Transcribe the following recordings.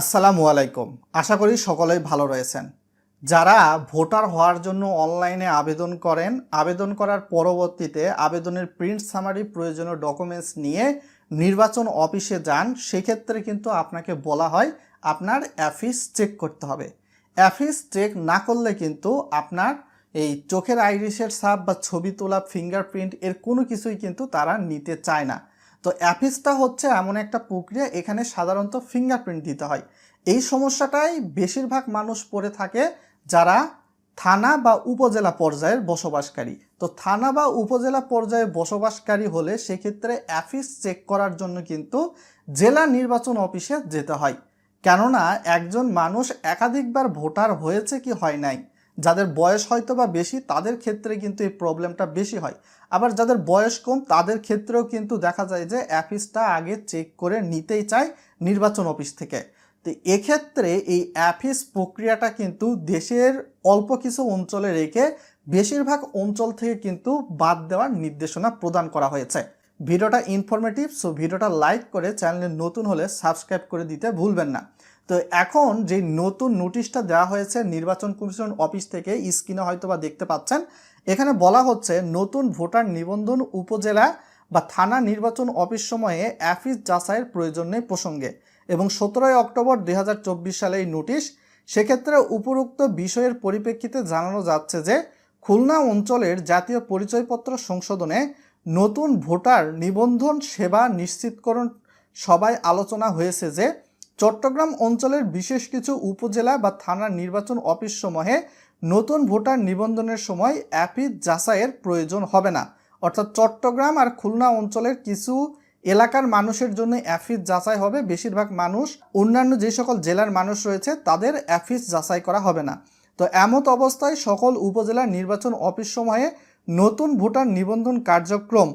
আসসালামু আলাইকুম। আশা করি সকলেই ভালো রয়েছেন। যারা ভোটার হওয়ার জন্য অনলাইনে আবেদন করেন, আবেদন করার পরবর্তীতে আবেদনের প্রিন্ট সামারি, প্রয়োজনীয় ডকুমেন্টস নিয়ে নির্বাচন অফিসে যান, সেক্ষেত্রে কিন্তু আপনাকে বলা হয় আপনার অ্যাফিস চেক করতে হবে। অ্যাফিস চেক না করলে কিন্তু আপনার এই চোখের আইরিসের সাপ বা ছবি তোলা, ফিঙ্গারপ্রিন্ট এর কোনো কিছুই কিন্তু তারা নিতে চায় না। তো অ্যাফিসটা হচ্ছে এমন একটা প্রক্রিয়া, এখানে সাধারণত ফিঙ্গারপ্রিন্ট দিতে হয়। এই সমস্যাটাই বেশিরভাগ মানুষ পড়ে থাকে যারা থানা বা উপজেলা পর্যায়ের বসবাসকারী। তো থানা বা উপজেলা পর্যায়ে বসবাসকারী হলে সেক্ষেত্রে অ্যাফিস চেক করার জন্য কিন্তু জেলা নির্বাচন অফিসে যেতে হয়। কেননা একজন মানুষ একাধিকবার ভোটার হয়েছে কি হয় নাই যাদের বয়স হয়তো বা বেশি, তাদের ক্ষেত্রে কিন্তু এই প্রবলেমটা বেশি হয়। আবার যাদের বয়স কম, তাদের ক্ষেত্রেও কিন্তু দেখা যায় যে অ্যাফিসটা আগে চেক করে নিতেই চায় নির্বাচন অফিস থেকে। তো এক্ষেত্রে এই অ্যাফিস প্রক্রিয়াটা কিন্তু দেশের অল্প কিছু অঞ্চলে রেখে বেশিরভাগ অঞ্চল থেকে কিন্তু বাদ দেওয়ার নির্দেশনা প্রদান করা হয়েছে। ভিডিওটা ইনফরমেটিভ সো ভিডিওটা লাইক করে চ্যানেলে নতুন হলে সাবস্ক্রাইব করে দিতে ভুলবেন না। তো এখন যে নতুন নোটিশটা দেওয়া হয়েছে নির্বাচন কমিশন অফিস থেকে স্ক্রিনে হয়তো বা দেখতে পাচ্ছেন, এখানে বলা হচ্ছে নতুন ভোটার নিবন্ধন উপজেলা বা থানা নির্বাচন অফিস সময়ে অ্যাফিস যাচাইয়ের প্রয়োজন নেই প্রসঙ্গে। এবং সতেরোই অক্টোবর দুই হাজার চব্বিশ সালে এই নোটিশ সেক্ষেত্রে উপরোক্ত বিষয়ের পরিপ্রেক্ষিতে জানানো যাচ্ছে যে খুলনা অঞ্চলের জাতীয় পরিচয়পত্র সংশোধনে নতুন ভোটার নিবন্ধন সেবা নিশ্চিতকরণ সবাই আলোচনা হয়েছে যে চট্টগ্রাম অঞ্চলের বিশেষ কিছু উপজেলা বা থানার নির্বাচন অফিস সমূহে নতুন ভোটার নিবন্ধনের সময় অ্যাপিড যাচাইয়ের প্রয়োজন হবে না। অর্থাৎ চট্টগ্রাম আর খুলনা অঞ্চলের কিছু এলাকার মানুষের জন্য অ্যাফিস যাচাই হবে। বেশিরভাগ মানুষ, অন্যান্য যে সকল জেলার মানুষ রয়েছে, তাদের অ্যাফিস যাচাই করা হবে না। তো এমত অবস্থায় সকল উপজেলার নির্বাচন অফিস সময়ে নতুন ভোটার নিবন্ধন কার্যক্রম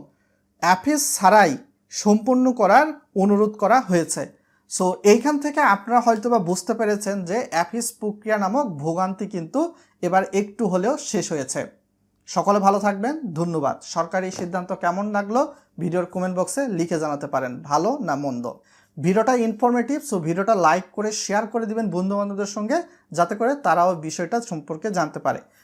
অ্যাফিস ছাড়াই সম্পূর্ণ করার অনুরোধ করা হয়েছে। সো এইখান থেকে আপনারা হয়তো বা বুঝতে পেরেছেন যে অ্যাফিস প্রক্রিয়া নামক ভোগান্তি কিন্তু এবার একটু হলেও শেষ হয়েছে। সকলে ভালো থাকবেন, ধন্যবাদ। সরকারি সিদ্ধান্ত কেমন লাগল ভিডিওর কমেন্ট বক্সে লিখে জানাতে পারেন, ভালো না মন্দ? ভিডিওটা ইনফরমেটিভ সো ভিডিওটা লাইক করে শেয়ার করে দিবেন বন্ধুবান্ধবদের সঙ্গে, যাতে করে তারাও বিষয়টা সম্পর্কে জানতে পারে।